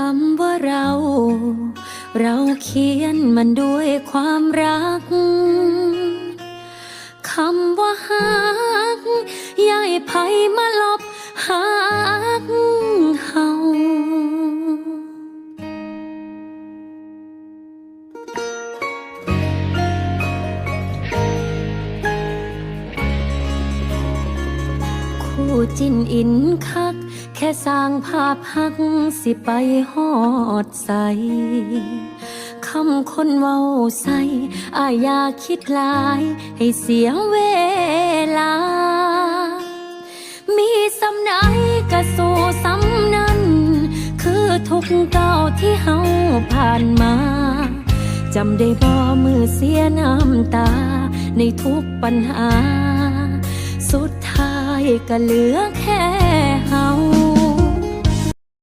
คำว่าเรา เราเขียนมันด้วยความรัก คำว่าหักยายไผมาลบ จินอินคัก แค่สร้างภาพหักสิไปหอดใสคำคนเว้าใส่อาอยาคิดลาย ให้เสียเวลา มีสำไหนกระสู่สำนั้น คือทุกเก้าที่เฮาผ่านมาจำได้บ่มือเสียน้ำตา ในทุกปัญหา สุดท้าย ก็เหลือแค่